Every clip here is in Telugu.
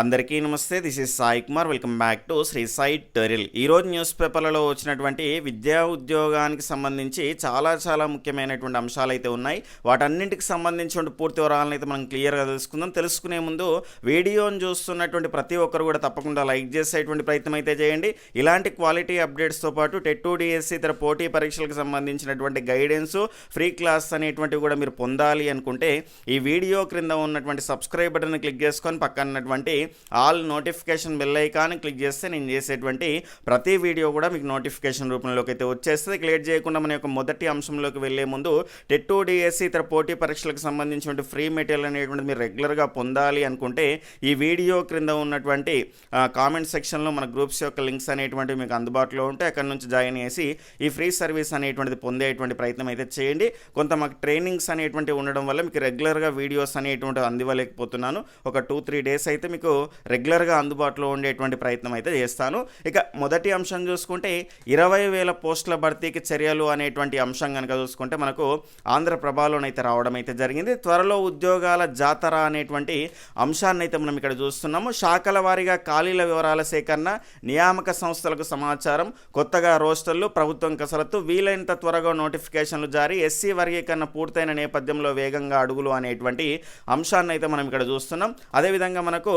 అందరికీ నమస్తే this is Sai Kumar. Welcome back to Sri Sai టెరిల్ ఈరోజు న్యూస్ పేపర్లలో వచ్చినటువంటి విద్యా ఉద్యోగానికి సంబంధించి చాలా చాలా ముఖ్యమైనటువంటి అంశాలు అయితే ఉన్నాయి. వాటన్నింటికి సంబంధించిన పూర్తి వివరాలను అయితే మనం క్లియర్గా తెలుసుకుందాం. తెలుసుకునే ముందు వీడియోను చూస్తున్నటువంటి ప్రతి ఒక్కరు కూడా తప్పకుండా లైక్ చేసేటువంటి ప్రయత్నం అయితే చేయండి. ఇలాంటి క్వాలిటీ అప్డేట్స్తో పాటు టెట్టు డిఎస్సి ఇతర పోటీ పరీక్షలకు సంబంధించినటువంటి గైడెన్స్ ఫ్రీ క్లాస్ అనేటువంటివి కూడా మీరు పొందాలి అనుకుంటే ఈ వీడియో క్రింద ఉన్నటువంటి సబ్స్క్రైబ్ బటన్ క్లిక్ చేసుకొని పక్కన ఉన్నటువంటి all notification bell icon click చేస్తే నేను చేసేటువంటి ప్రతి వీడియో కూడా మీకు నోటిఫికేషన్ రూపంలోకి అయితే వచ్చేస్తుంది. క్లియర్ చేయకుండా మన యొక్క మొదటి అంశంలోకి వెళ్ళే ముందు టెట్ టూ డిఎస్సి ఇతర పోటీ పరీక్షలకు సంబంధించినటువంటి ఫ్రీ మెటీరియల్ అనేటువంటి మీరు రెగ్యులర్గా పొందాలి అనుకుంటే ఈ వీడియో క్రింద ఉన్నటువంటి కామెంట్ సెక్షన్లో మన గ్రూప్స్ యొక్క లింక్స్ అనేటువంటివి మీకు అందుబాటులో ఉంటే అక్కడ నుంచి జాయిన్ చేసి ఈ ఫ్రీ సర్వీస్ అనేటువంటిది పొందేటువంటి ప్రయత్నం అయితే చేయండి. కొంత మాకు ట్రైనింగ్స్ అనేటువంటివి ఉండడం వల్ల మీకు రెగ్యులర్గా వీడియోస్ అనేటువంటివి అందివ్వలేకపోతున్నాను. ఒక టూ త్రీ డేస్ అయితే మీకు రెగ్యులర్గా అందుబాటులో ఉండేటువంటి ప్రయత్నం అయితే చేస్తాను. ఇక మొదటి అంశం చూసుకుంటే ఇరవై వేల పోస్టుల భర్తీకి చర్యలు అనేటువంటి అంశం కనుక చూసుకుంటే మనకు ఆంధ్రప్రభలోనైతే రావడం అయితే జరిగింది. త్వరలో ఉద్యోగాల జాతర అనేటువంటి అంశాన్ని అయితే మనం ఇక్కడ చూస్తున్నాము. శాఖల వారీగా ఖాళీల వివరాల సేకరణ నియామక సంస్థలకు సమాచారం కొత్తగా రోస్టర్లు ప్రభుత్వం కసరత్తు వీలైనంత త్వరగా నోటిఫికేషన్లు జారీ ఎస్సీ వర్గీకరణ పూర్తయిన నేపథ్యంలో వేగంగా అడుగులు అనేటువంటి అంశాన్ని అయితే మనం ఇక్కడ చూస్తున్నాం. అదేవిధంగా మనకు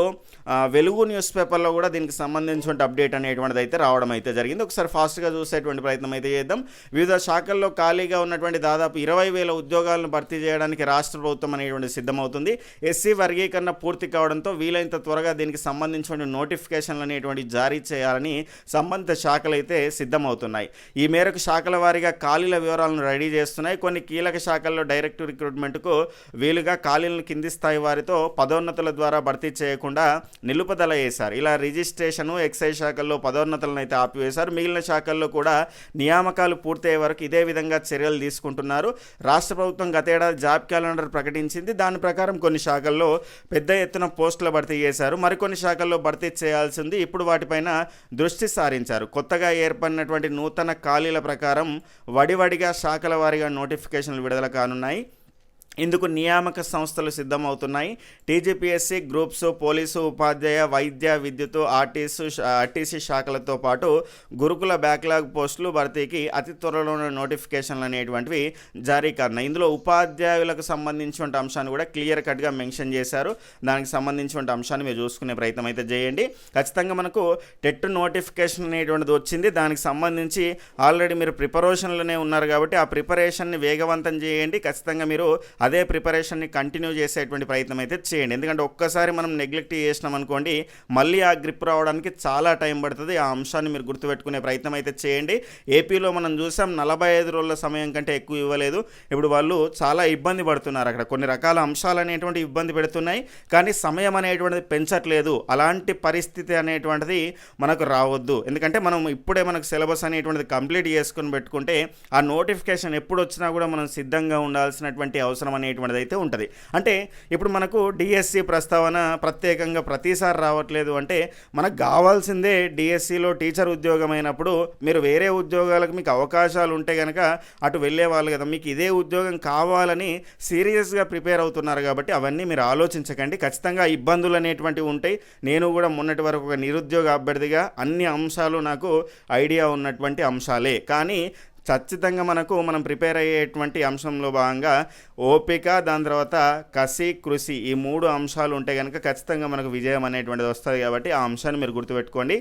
వెలుగు న్యూస్ పేపర్లో కూడా దీనికి సంబంధించిన అప్డేట్ అనేటువంటిది అయితే రావడం అయితే జరిగింది. ఒకసారి ఫాస్ట్గా చూసేటువంటి ప్రయత్నం అయితే చేద్దాం. వివిధ శాఖల్లో ఖాళీగా ఉన్నటువంటి దాదాపు ఇరవై వేల ఉద్యోగాలను భర్తీ చేయడానికి రాష్ట్ర ప్రభుత్వం అనేటువంటి సిద్ధమవుతుంది. ఎస్సీ వర్గీకరణ పూర్తి కావడంతో వీలైనంత త్వరగా దీనికి సంబంధించిన నోటిఫికేషన్లు అనేటువంటి జారీ చేయాలని సంబంధిత శాఖలు అయితే సిద్ధమవుతున్నాయి. ఈ మేరకు శాఖల వారీగా ఖాళీల వివరాలను రెడీ చేస్తున్నాయి. కొన్ని కీలక శాఖల్లో డైరెక్ట్ రిక్రూట్మెంట్కు వీలుగా ఖాళీలను కింది స్థాయి వారితో పదోన్నతుల ద్వారా భర్తీ చేయకుండా నిలుపుదల చేశారు ఇలా రిజిస్ట్రేషన్ ఎక్సైజ్ శాఖల్లో పదోన్నతులను అయితే ఆపివేశారు. మిగిలిన శాఖల్లో కూడా నియామకాలు పూర్తయ్యే వరకు ఇదే విధంగా చర్యలు తీసుకుంటున్నారు. రాష్ట్ర ప్రభుత్వం గతేడాది జాబ్ క్యాలెండర్ ప్రకటించింది. దాని ప్రకారం కొన్ని శాఖల్లో పెద్ద ఎత్తున పోస్టుల భర్తీ చేశారు. మరికొన్ని శాఖల్లో భర్తీ చేయాల్సింది ఇప్పుడు వాటిపైన దృష్టి సారించారు. కొత్తగా ఏర్పడినటువంటి నూతన ఖాళీల ప్రకారం వడివడిగా శాఖల వారీగా నోటిఫికేషన్లు విడుదల కానున్నాయి. ఇందుకు నియామక సంస్థలు సిద్ధమవుతున్నాయి. టీజీపీఎస్సీ గ్రూప్స్ పోలీసు ఉపాధ్యాయ వైద్య విద్యుత్ ఆర్టీసు ఆర్టీసీ శాఖలతో పాటు గురుకుల బ్యాక్లాగ్ పోస్టులు భర్తీకి అతి త్వరలోనే నోటిఫికేషన్లు అనేటువంటివి జారీ కానున్నాయి ఇందులో ఉపాధ్యాయులకు సంబంధించిన అంశాన్ని కూడా క్లియర్ కట్గా మెన్షన్ చేశారు. దానికి సంబంధించిన అంశాన్ని మీరు చూసుకునే ప్రయత్నం అయితే చేయండి. ఖచ్చితంగా మనకు టెట్ నోటిఫికేషన్ అనేటువంటిది వచ్చింది. దానికి సంబంధించి ఆల్రెడీ మీరు ప్రిపరేషన్లోనే ఉన్నారు కాబట్టి ఆ ప్రిపరేషన్ని వేగవంతం చేయండి. ఖచ్చితంగా మీరు అదే ప్రిపరేషన్ని కంటిన్యూ చేసేటువంటి ప్రయత్నం అయితే చేయండి. ఎందుకంటే ఒక్కసారి మనం నెగ్లెక్ట్ చేసినాం అనుకోండి మళ్ళీ ఆ గ్రిప్ రావడానికి చాలా టైం పడుతుంది. ఆ అంశాన్ని మీరు గుర్తుపెట్టుకునే ప్రయత్నం అయితే చేయండి. ఏపీలో మనం చూసాం నలభై ఐదు రోజుల సమయం కంటే ఎక్కువ ఇవ్వలేదు. ఇప్పుడు వాళ్ళు చాలా ఇబ్బంది పడుతున్నారు అక్కడ. కొన్ని రకాల అంశాలు అనేటువంటి ఇబ్బంది పెడుతున్నాయి. కానీ సమయం అనేటువంటిది పెంచట్లేదు. అలాంటి పరిస్థితి అనేటువంటిది మనకు రావద్దు. ఎందుకంటే మనం ఇప్పుడే మనకు సిలబస్ అనేటువంటిది కంప్లీట్ చేసుకుని పెట్టుకుంటే ఆ నోటిఫికేషన్ ఎప్పుడు వచ్చినా కూడా మనం సిద్ధంగా ఉండాల్సినటువంటి అవసరం అనేటువంటిది అయితే ఉంటుంది. అంటే ఇప్పుడు మనకు డిఎస్సి ప్రస్తావన ప్రత్యేకంగా ప్రతిసారి రావట్లేదు అంటే మనకు కావాల్సిందే డిఎస్సిలో టీచర్ ఉద్యోగం అయినప్పుడు మీరు వేరే ఉద్యోగాలకు మీకు అవకాశాలు ఉంటే కనుక అటు వెళ్ళేవాళ్ళు కదా మీకు ఇదే ఉద్యోగం కావాలని సీరియస్గా ప్రిపేర్ అవుతున్నారు కాబట్టి అవన్నీ మీరు ఆలోచించకండి. ఖచ్చితంగా ఇబ్బందులు అనేటువంటివి ఉంటాయి. నేను కూడా మొన్నటి వరకు ఒక నిరుద్యోగ అభ్యర్థిగా అన్ని అంశాలు నాకు ఐడియా ఉన్నటువంటి అంశాలే. కానీ ఖచ్చితంగా మనకు మనం ప్రిపేర్ అయ్యేటువంటి అంశంలో భాగంగా ఓపిక దాని తర్వాత కసి కృషి ఈ మూడు అంశాలు ఉంటే కనుక ఖచ్చితంగా మనకు విజయం అనేటువంటిది వస్తుంది కాబట్టి ఆ అంశాన్ని మీరు గుర్తుపెట్టుకోండి.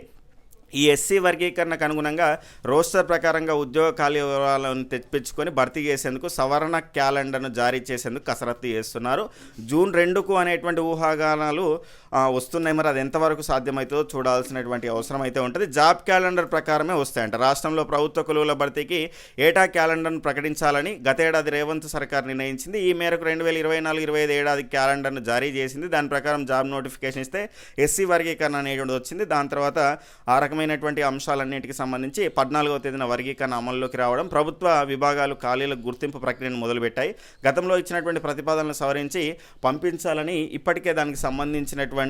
ఈ ఎస్సీ వర్గీకరణకు అనుగుణంగా రోస్టర్ ప్రకారంగా ఉద్యోగ ఖాళీ వివరాలను తెప్పించుకొని భర్తీ చేసేందుకు సవరణ క్యాలెండర్ను జారీ చేసేందుకు కసరత్తు చేస్తున్నారు. జూన్ రెండుకు అనేటువంటి ఊహాగానాలు వస్తున్నాయి. మరి అది ఎంతవరకు సాధ్యమవుతుందో చూడాల్సినటువంటి అవసరం అయితే ఉంటుంది. జాబ్ క్యాలెండర్ ప్రకారమే వస్తాయంట. రాష్ట్రంలో ప్రభుత్వ కొలువుల భర్తీకి ఏటా క్యాలెండర్ను ప్రకటించాలని గతేడాది రేవంత్ సర్కార్ నిర్ణయించింది. ఈ మేరకు రెండు వేల ఇరవై నాలుగు ఇరవై ఐదు ఏడాది క్యాలెండర్ను జారీ చేసింది. దాని ప్రకారం జాబ్ నోటిఫికేషన్ ఇస్తే ఎస్సీ వర్గీకరణ అనేటువంటిది వచ్చింది. దాని తర్వాత ఆ రకమైనటువంటి అంశాలన్నింటికి సంబంధించి పద్నాలుగవ తేదీన వర్గీకరణ అమల్లోకి రావడం ప్రభుత్వ విభాగాలు ఖాళీల గుర్తింపు ప్రక్రియను మొదలుపెట్టాయి. గతంలో ఇచ్చినటువంటి ప్రతిపాదనలు సవరించి పంపించాలని ఇప్పటికే దానికి సంబంధించినటువంటి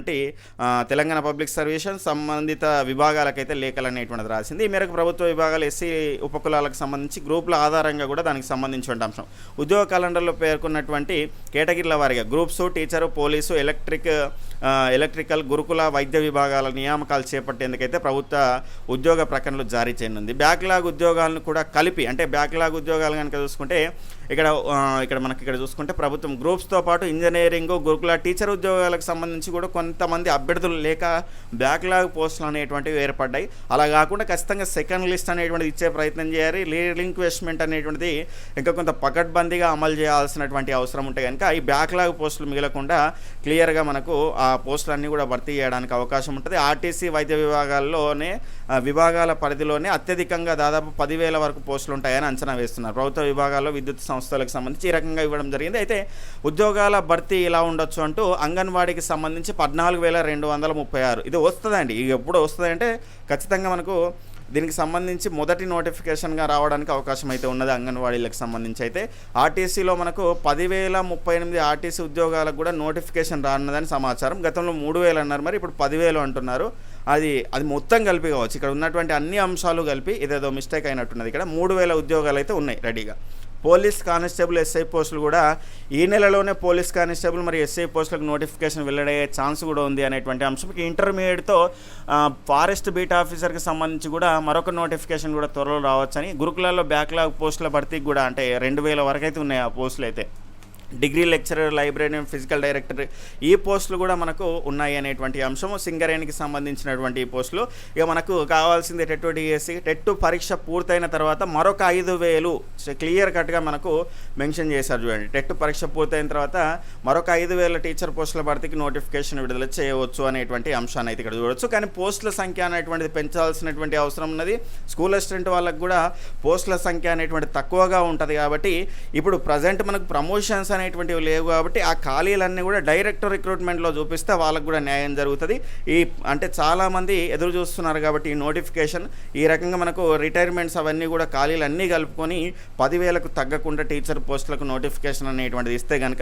ఆ, తెలంగాణ పబ్లిక్ సర్వీషన్ సంబంధిత విభాగాలకైతే లేఖలు అనేటువంటిది రాసింది. ఈ మేరకు ప్రభుత్వ విభాగాలు ఎస్సీ ఉపకులాలకు సంబంధించి గ్రూపుల ఆధారంగా కూడా దానికి సంబంధించిన అంశం. ఉద్యోగ క్యాలెండర్లో పేర్కొన్నటువంటి కేటగిరీల వారిగా groups teacher police electric electrical గురుకుల వైద్య విభాగాల నియామకాలు చేపట్టేందుకైతే ప్రభుత్వ ఉద్యోగ ప్రకటనలు జారీ చేయనుంది. బ్యాక్లాగ్ ఉద్యోగాలను కూడా కలిపి అంటే బ్యాక్లాగ్ ఉద్యోగాలు కనుక చూసుకుంటే ఇక్కడ ఇక్కడ మనకి ఇక్కడ చూసుకుంటే ప్రభుత్వం గ్రూప్స్తో పాటు ఇంజనీరింగ్ గురుకుల టీచర్ ఉద్యోగాలకు సంబంధించి కూడా కొంతమంది అభ్యర్థులు లేక బ్యాక్లాగ్ పోస్టులు అనేటువంటివి ఏర్పడ్డాయి. అలా కాకుండా ఖచ్చితంగా సెకండ్ లిస్ట్ అనేటువంటిది ఇచ్చే ప్రయత్నం చేయాలి. రీలింక్వెస్ట్మెంట్ అనేటువంటిది ఇంకా కొంత పకడ్బందీగా అమలు చేయాల్సినటువంటి అవసరం ఉంటే కనుక ఈ బ్యాక్లాగ్ పోస్టులు మిగలకుండా క్లియర్గా మనకు ఆ పోస్టులన్నీ కూడా భర్తీ చేయడానికి అవకాశం ఉంటుంది. ఆర్టీసీ వైద్య విభాగాల్లోనే విభాగాల పరిధిలోనే అత్యధికంగా దాదాపు పదివేల వరకు పోస్టులు ఉంటాయని అంచనా వేస్తున్నారు. ప్రభుత్వ విభాగాల్లో విద్యుత్ సంస్థలకు సంబంధించి ఈ రకంగా ఇవ్వడం జరిగింది. అయితే ఉద్యోగాల భర్తీ ఇలా ఉండొచ్చు అంటూ అంగన్వాడీకి సంబంధించి పద్నాలుగు వేల రెండు వందల ముప్పై ఆరు. ఇది వస్తుందండి. ఇది ఎప్పుడు వస్తుందంటే ఖచ్చితంగా మనకు దీనికి సంబంధించి మొదటి నోటిఫికేషన్గా రావడానికి అవకాశం అయితే ఉన్నది అంగన్వాడీలకు సంబంధించి అయితే. ఆర్టీసీలో మనకు పదివేల ముప్పై ఎనిమిది ఆర్టీసీ ఉద్యోగాలకు కూడా నోటిఫికేషన్ రానున్నదని సమాచారం. గతంలో మూడు వేలు అన్నారు మరి ఇప్పుడు పదివేలు అంటున్నారు. అది అది మొత్తం కలిపి కావచ్చు. ఇక్కడ ఉన్నటువంటి అన్ని అంశాలు కలిపి ఇదేదో మిస్టేక్ అయినట్టున్నది. ఇక్కడ మూడు వేల ఉద్యోగాలు అయితే ఉన్నాయి రెడీగా. పోలీస్ కానిస్టేబుల్ ఎస్ఐ పోస్టులు కూడా ఈ నెలలోనే పోలీస్ కానిస్టేబుల్ మరి ఎస్ఐ పోస్టులకు నోటిఫికేషన్ వెల్లడయ్యే ఛాన్స్ కూడా ఉంది అనేటువంటి అంశం. ఇంటర్మీడియట్తో ఫారెస్ట్ బీట్ ఆఫీసర్కి సంబంధించి కూడా మరొక నోటిఫికేషన్ కూడా త్వరలో రావచ్చని గురుకులాల్లో బ్యాక్లాగ్ పోస్టుల భర్తీకి కూడా అంటే రెండు వేల వరకు అయితే ఉన్నాయి ఆ పోస్టులు అయితే degree lecturer librarian physical director ఈ పోస్టులు కూడా మనకు ఉన్నాయి అనేటువంటి అంశము. సింగరేణికి సంబంధించినటువంటి ఈ పోస్టులు. ఇక మనకు కావాల్సింది టెట్ డిఎస్సి. టెట్ పరీక్ష పూర్తయిన తర్వాత మరొక ఐదు వేలు క్లియర్ కట్గా మనకు మెన్షన్ చేశారు చూడండి. టెట్ పరీక్ష పూర్తయిన తర్వాత మరొక ఐదు వేల టీచర్ పోస్టుల భర్తీకి నోటిఫికేషన్ విడుదల చేయవచ్చు అనేటువంటి అంశాన్ని అయితే ఇక్కడ చూడొచ్చు. కానీ పోస్టుల సంఖ్య అనేటువంటిది పెంచాల్సినటువంటి అవసరం ఉన్నది. స్కూల్ అసిస్టెంట్ వాళ్ళకు కూడా పోస్టుల సంఖ్య అనేటువంటి తక్కువగా ఉంటుంది కాబట్టి ఇప్పుడు ప్రజెంట్ మనకు ప్రమోషన్స్ అనేటువంటివి లేవు కాబట్టి ఆ ఖాళీలన్నీ కూడా డైరెక్ట్ రిక్రూట్మెంట్లో చూపిస్తే వాళ్ళకు కూడా న్యాయం జరుగుతుంది. ఈ అంటే చాలామంది ఎదురు చూస్తున్నారు కాబట్టి ఈ నోటిఫికేషన్ ఈ రకంగా మనకు రిటైర్మెంట్స్ అవన్నీ కూడా ఖాళీలు అన్నీ కలుపుకొని పదివేలకు తగ్గకుండా టీచర్ పోస్టులకు నోటిఫికేషన్ అనేటువంటిది ఇస్తే కనుక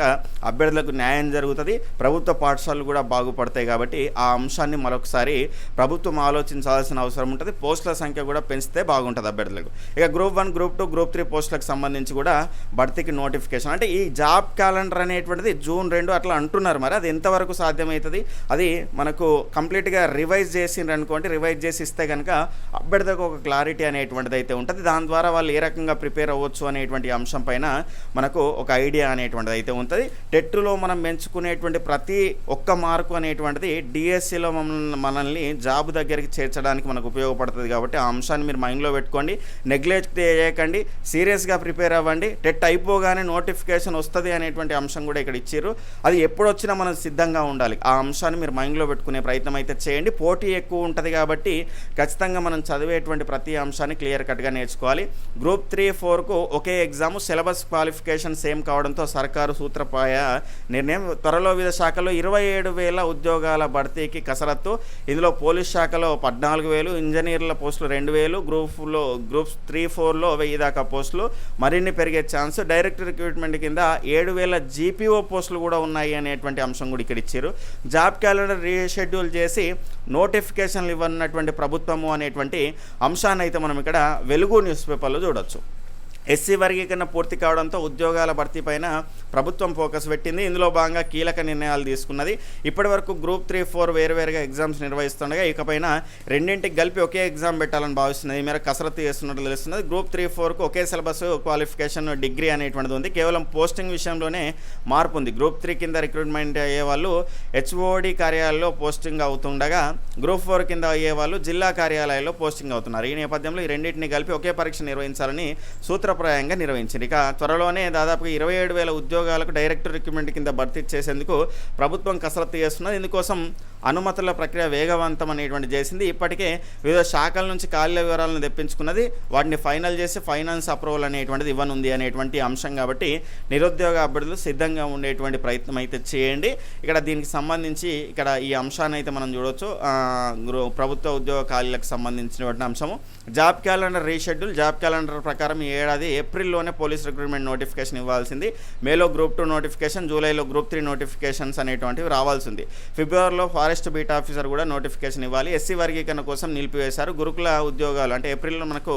అభ్యర్థులకు న్యాయం జరుగుతుంది. ప్రభుత్వ పాఠశాలలు కూడా బాగుపడతాయి కాబట్టి ఆ అంశాన్ని మరొకసారి ప్రభుత్వం ఆలోచించాల్సిన అవసరం ఉంటుంది. పోస్టుల సంఖ్య కూడా పెంచితే బాగుంటుంది అభ్యర్థులకు. ఇక group one group two group three పోస్టులకు సంబంధించి కూడా భర్తీకి నోటిఫికేషన్. అంటే ఈ జాబ్ క్యాలెండర్ అనేటువంటిది జూన్ రెండు అట్లా అంటున్నారు మరి. అది ఎంతవరకు సాధ్యమవుతుంది అది మనకు కంప్లీట్గా రివైజ్ చేసిండ్రు అనుకోండి రివైజ్ చేసి ఇస్తే కనుక అభ్యర్థికి ఒక క్లారిటీ అనేటువంటిది అయితే ఉంటుంది. దాని ద్వారా వాళ్ళు ఏ రకంగా ప్రిపేర్ అవ్వచ్చు అనేటువంటి అంశం పైన మనకు ఒక ఐడియా అనేటువంటిది అయితే ఉంటుంది. టెట్లో మనం పెంచుకునేటువంటి ప్రతి ఒక్క మార్కు అనేటువంటిది డిఎస్సిలో మమ్మల్ని మనల్ని జాబ్ దగ్గరికి చేర్చడానికి మనకు ఉపయోగపడుతుంది కాబట్టి ఆ అంశాన్ని మీరు మైండ్లో పెట్టుకోండి. నెగ్లెక్ట్ చేయకండి. సీరియస్గా ప్రిపేర్ అవ్వండి. టెట్ అయిపోగానే నోటిఫికేషన్ వస్తుంది అనేటువంటి అంశం కూడా ఇక్కడ ఇచ్చారు. అది ఎప్పుడు వచ్చినా మనం సిద్ధంగా ఉండాలి. ఆ అంశాన్ని మీరు మైండ్లో పెట్టుకునే ప్రయత్నం అయితే చేయండి. పోటీ ఎక్కువ ఉంటుంది కాబట్టి ఖచ్చితంగా మనం చదివేటువంటి ప్రతి అంశాన్ని క్లియర్ కట్గా నేర్చుకోవాలి. గ్రూప్ త్రీ ఫోర్కు ఒకే ఎగ్జామ్ సిలబస్ క్వాలిఫికేషన్ సేమ్ కావడంతో సర్కారు సూత్రప్రాయ నిర్ణయం. త్వరలో వివిధ శాఖల్లో ఇరవై ఏడు వేల ఉద్యోగాల భర్తీకి కసరత్తు. ఇందులో పోలీస్ శాఖలో పద్నాలుగు వేలు ఇంజనీర్ల పోస్టులు రెండు వేలు గ్రూప్లో గ్రూప్స్ త్రీ ఫోర్లో వెయ్యి దాకా పోస్టులు. మరిన్ని పెరిగే ఛాన్స్ డైరెక్ట్ రిక్రూట్మెంట్ కింద ఏడు ఏడు వేల జీపీఓ పోస్టులు కూడా ఉన్నాయి అనేటువంటి అంశం కూడా ఇక్కడ ఇచ్చారు. జాబ్ క్యాలెండర్ రీషెడ్యూల్ చేసి నోటిఫికేషన్లు ఇవ్వనటువంటి ప్రభుత్వము అనేటువంటి అంశాన్ని అయితే మనం ఇక్కడ వెలుగు న్యూస్ పేపర్లో చూడొచ్చు. ఎస్సీ వర్గీకరణ పూర్తి కావడంతో ఉద్యోగాల భర్తీ పైన ప్రభుత్వం ఫోకస్ పెట్టింది. ఇందులో భాగంగా కీలక నిర్ణయాలు తీసుకున్నది. ఇప్పటి వరకు గ్రూప్ త్రీ ఫోర్ వేరువేరుగా ఎగ్జామ్స్ నిర్వహిస్తుండగా ఇకపైన రెండింటికి కలిపి ఒకే ఎగ్జామ్ పెట్టాలని భావిస్తున్నది. ఈ మేర కసరత్తు చేస్తున్నట్లు తెలుస్తున్నది. గ్రూప్ త్రీ ఫోర్కు ఒకే సిలబస్ క్వాలిఫికేషన్ డిగ్రీ అనేటువంటిది ఉంది. కేవలం పోస్టింగ్ విషయంలోనే మార్పు ఉంది. గ్రూప్ త్రీ కింద రిక్రూట్మెంట్ అయ్యే వాళ్ళు హెచ్ఓడి కార్యాలయంలో పోస్టింగ్ అవుతుండగా గ్రూప్ ఫోర్ కింద అయ్యే వాళ్ళు జిల్లా కార్యాలయాల్లో పోస్టింగ్ అవుతున్నారు. ఈ నేపథ్యంలో ఈ రెండింటిని కలిపి ఒకే పరీక్ష నిర్వహించాలని సూత్ర సూత్రప్రాయంగా నిర్వహించింది. ఇక త్వరలోనే దాదాపుగా ఇరవై ఏడు వేల ఉద్యోగాలకు డైరెక్ట్ రిక్రూట్మెంట్ కింద భర్తీ చేసేందుకు ప్రభుత్వం కసరత్తు చేస్తున్నది. ఇందుకోసం అనుమతుల ప్రక్రియ వేగవంతం అనేటువంటి చేసింది. ఇప్పటికే వివిధ శాఖల నుంచి ఖాళీల వివరాలను తెప్పించుకున్నది. వాటిని ఫైనల్ చేసి ఫైనాన్స్ అప్రూవల్ అనేటువంటిది ఇవ్వనుంది అనేటువంటి అంశం కాబట్టి నిరుద్యోగ అభ్యర్థులు సిద్ధంగా ఉండేటువంటి ప్రయత్నం అయితే చేయండి. ఇక్కడ దీనికి సంబంధించి ఇక్కడ ఈ అంశాన్ని అయితే మనం చూడొచ్చు. ప్రభుత్వ ఉద్యోగ ఖాళీలకు సంబంధించినటువంటి అంశము. Job calendar reschedule. Job calendar ప్రకారం ఈ ఏడాది ఏప్రిల్లోనే పోలీస్ రిక్రూట్మెంట్ నోటిఫికేషన్ ఇవ్వాల్సింది. మేలో గ్రూప్ టూ నోటిఫికేషన్ జూలైలో గ్రూప్ త్రీ నోటిఫికేషన్స్ అనేటువంటివి రావాల్సింది. ఫిబ్రవరిలో ఫారెస్ట్ బీట్ ఆఫీసర్ కూడా నోటిఫికేషన్ ఇవ్వాలి. ఎస్సీ వర్గీకరణ కోసం నిలిపివేశారు. గురుకుల ఉద్యోగాలు అంటే ఏప్రిల్లో మనకు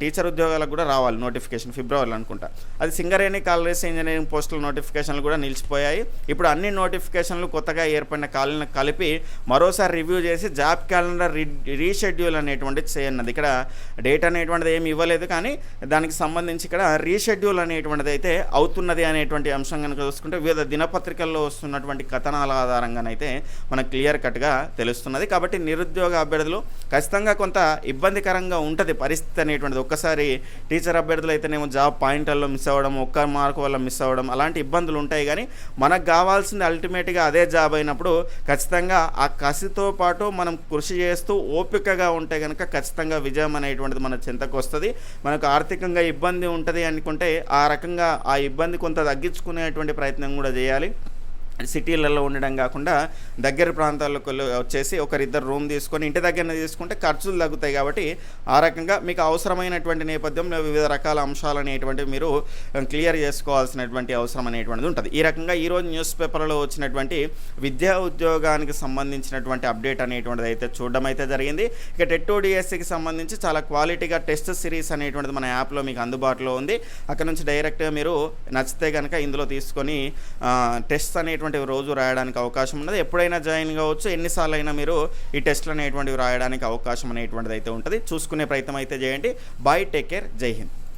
టీచర్ ఉద్యోగాలకు కూడా రావాలి నోటిఫికేషన్ ఫిబ్రవరిలో అనుకుంటా. అది సింగరేణి కాలరీస్ ఇంజనీరింగ్ పోస్టుల నోటిఫికేషన్లు కూడా నిలిచిపోయాయి. ఇప్పుడు అన్ని నోటిఫికేషన్లు కొత్తగా ఏర్పడిన ఖాళీలను కలిపి మరోసారి రివ్యూ చేసి జాబ్ క్యాలెండర్ రీ రీషెడ్యూల్ అనేటువంటిది చేయన్నది ఇక్కడ డేట్ అనేటువంటిది ఏమి ఇవ్వలేదు కానీ దానికి సంబంధించి ఇక్కడ రీషెడ్యూల్ అనేటువంటిది అయితే అవుతున్నది అనేటువంటి అంశం కనుక చూసుకుంటే వివిధ దినపత్రికల్లో వస్తున్నటువంటి కథనాల ఆధారంగానైతే మన మనకు క్లియర్ కట్గా తెలుస్తున్నది. కాబట్టి నిరుద్యోగ అభ్యర్థులు ఖచ్చితంగా కొంత ఇబ్బందికరంగా ఉంటుంది పరిస్థితి అనేటువంటిది. ఒక్కసారి టీచర్ అభ్యర్థులు అయితేనేమో జాబ్ పాయింట్లలో మిస్ అవ్వడం ఒక్క మార్క్ వల్ల మిస్ అవ్వడం అలాంటి ఇబ్బందులు ఉంటాయి. కానీ మనకు కావాల్సింది అల్టిమేట్గా అదే జాబ్ అయినప్పుడు ఖచ్చితంగా ఆ కసితో పాటు మనం కృషి చేస్తూ ఓపికగా ఉంటే కనుక ఖచ్చితంగా విజయం అనేటువంటిది మన చింతకు వస్తుంది. మనకు ఆర్థికంగా ఇబ్బంది ఉంటుంది అనుకుంటే ఆ రకంగా ఆ ఇబ్బంది కొంత తగ్గించుకునేటువంటి ప్రయత్నం కూడా చేయాలి. సిటీలలో ఉండడం కాకుండా దగ్గర ప్రాంతాలకు వెళ్ళి వచ్చేసి ఒకరిద్దరు రూమ్ తీసుకొని ఇంటి దగ్గర తీసుకుంటే ఖర్చులు తగ్గుతాయి కాబట్టి ఆ రకంగా మీకు అవసరమైనటువంటి నేపథ్యంలో వివిధ రకాల అంశాలు అనేటువంటివి మీరు క్లియర్ చేసుకోవాల్సినటువంటి అవసరం అనేటువంటిది ఉంటుంది. ఈ రకంగా ఈరోజు న్యూస్ పేపర్లో వచ్చినటువంటి విద్యా ఉద్యోగానికి సంబంధించినటువంటి అప్డేట్ అనేటువంటిది అయితే చూడడం అయితే జరిగింది. ఇక టెట్ డిఎస్సికి సంబంధించి చాలా క్వాలిటీగా టెస్ట్ సిరీస్ అనేటువంటిది మన యాప్లో మీకు అందుబాటులో ఉంది. అక్కడ నుంచి డైరెక్ట్గా మీరు నచ్చితే కనుక ఇందులో తీసుకొని టెస్ట్ అనేటువంటి అనేటువంటివి రోజు రాయడానికి అవకాశం ఉన్నది. ఎప్పుడైనా జాయిన్ కావచ్చు ఎన్నిసార్లు అయినా మీరు ఈ టెస్ట్లు అనేటువంటివి రాయడానికి అవకాశం అనేటువంటిది అయితే ఉంటుంది. చూసుకునే ప్రయత్నం అయితే చేయండి. Bye take care. Jai Hind.